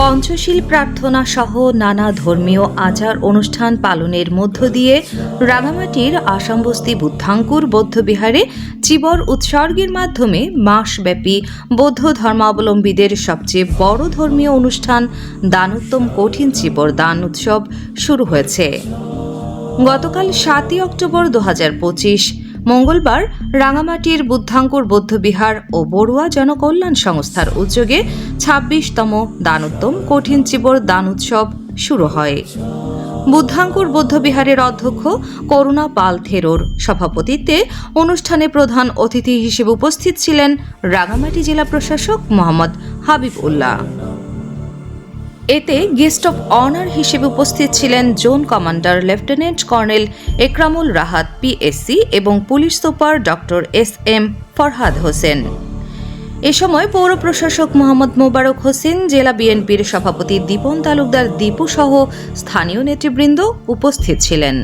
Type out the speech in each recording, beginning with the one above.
পঞ্চশীল প্রার্থনা সহ নানা ধর্মীয় আচার অনুষ্ঠান পালনের মধ্য দিয়ে রাঙামাটির আসামবস্তি বুদ্ধাঙ্কুর বৌদ্ধবিহারে চিবর উৎসর্গের মাধ্যমে মাসব্যাপী বৌদ্ধ ধর্মাবলম্বীদের সবচেয়ে বড় ধর্মীয় অনুষ্ঠান দানোত্তম কঠিন চিবর দান উৎসব শুরু হয়েছে। গতকাল সাতই অক্টোবর দু হাজার পঁচিশ মঙ্গলবার রাঙামাটির বুদ্ধাঙ্কুর বৌদ্ধবিহার ও বড়ুয়া জনকল্যাণ সংস্থার উদ্যোগে ছাব্বিশতম দানোত্তম কঠিন চিবর দান উৎসব শুরু হয়। বুদ্ধাঙ্কুর বৌদ্ধবিহারের অধ্যক্ষ করুণা পাল থেরোর সভাপতিত্বে অনুষ্ঠানে প্রধান অতিথি হিসেবে উপস্থিত ছিলেন রাঙামাটি জেলা প্রশাসক মোহাম্মদ হাবিব উল্লাহ এতে গেস্ট অফ অনার হিসেবে উপস্থিত ছিলেন zone commander lieutenant colonel Ekramul Rahat PSC এবং police super doctor S M Farhad Hossain. এ সময় পৌর প্রশাসক মোহাম্মদ মোবারক হোসেন, জেলা বিএনপির সভাপতি দীপন তালুকদার দীপু সহ স্থানীয় নেতৃবৃন্দ উপস্থিত ছিলেন।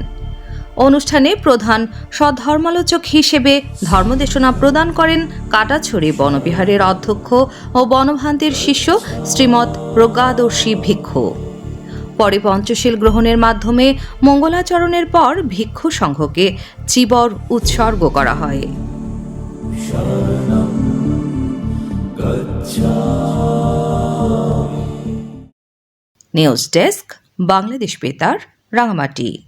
অনুষ্ঠানে প্রধান সধর্মালোচক হিসেবে ধর্মদেশনা প্রদান করেন কাটাছড়ি বনবিহারের অধ্যক্ষ ও বনভান্তির শিষ্য শ্রীমৎ প্রজ্ঞাদর্শী ভিক্ষু। পরে পঞ্চশীল গ্রহণের মাধ্যমে মঙ্গলাচরণের পর ভিক্ষু সংঘকে চিবর উৎসর্গ করা হয়। নিউজ ডেস্ক, বাংলাদেশ বেতার, রাঙামাটি।